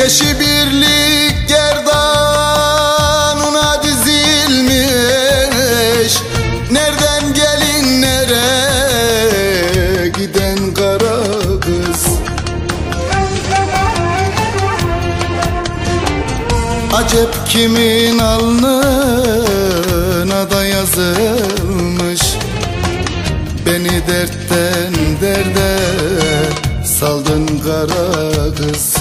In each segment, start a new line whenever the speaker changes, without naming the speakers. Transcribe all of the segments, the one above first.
Beşi birlik gerdanına dizilmiş. Nereden gelin nereye giden kara kız? Acep kimin alnına da yazılmış? Beni dertten derde saldın kara kız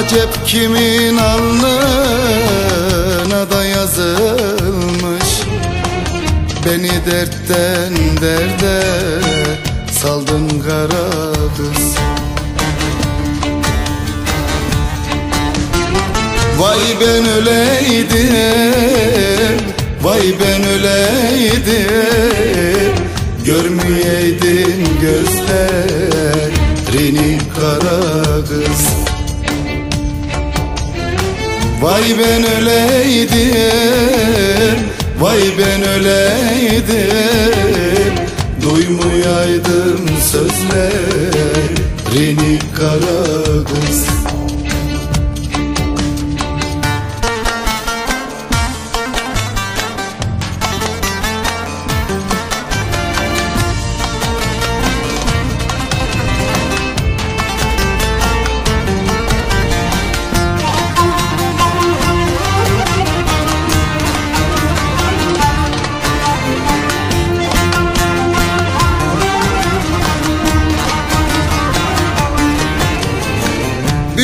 Acep kimin alnına da yazılmış? Beni dertten derde saldın kara kız. Vay ben öleydim Vay ben öleydim. Görmeyeydim gözlerini kara Vay ben öleydim Vay ben öleydim. Duymuyaydım sözlerini kara kız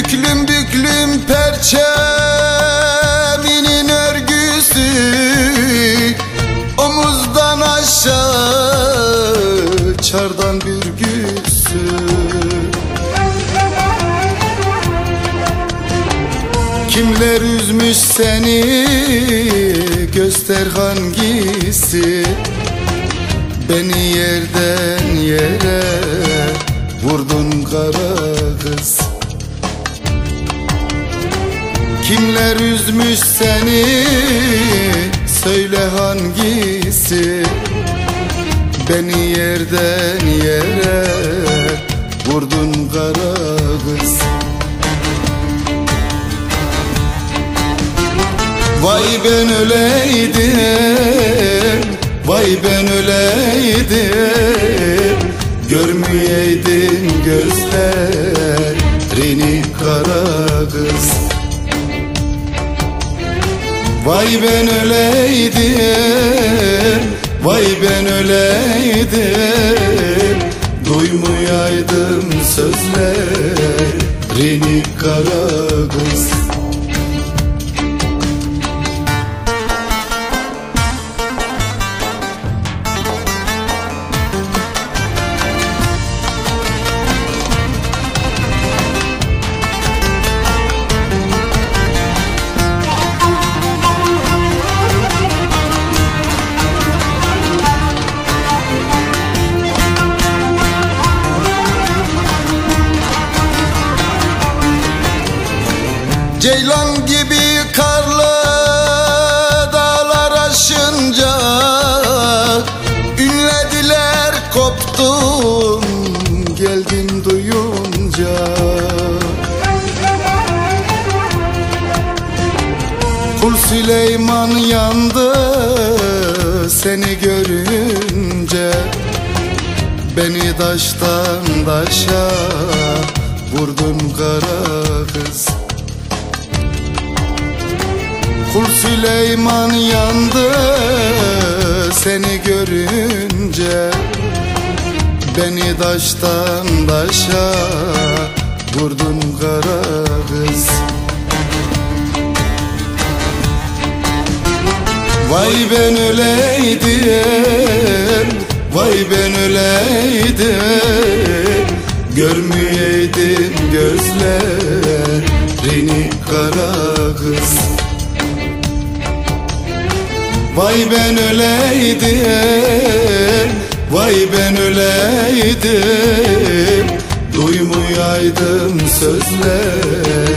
Büklüm büklüm perçeminin örgüsü. Omuzdan aşağı çardan bürgüsü Kimler üzmüş seni? Göster hangisi? Beni yerden yere vurdun kara Kimler üzmüş seni? Söyle hangisi? Beni yerden yere vurdun kara kız. Vay ben öleydim Vay ben öleydim. Görmeyeydim gözlerini kara kız Vay ben öleydim Vay ben öleydim. Duymuyaydım sözlerini kara kız Ceylan gibi karlı dağlar aşınca Ünlediler koptum geldim duyunca. Kul Süleyman yandı seni görünce Beni taştan taşa vurdun kara kız Kul Süleyman yandı seni görünce. Beni taştan taşa vurdun kara kız. Vay ben öleydim Vay ben öleydim. Görmeyeydim gözlerini kara kız Vay ben öleydim Vay ben öleydim. Duymuyaydım sözlerini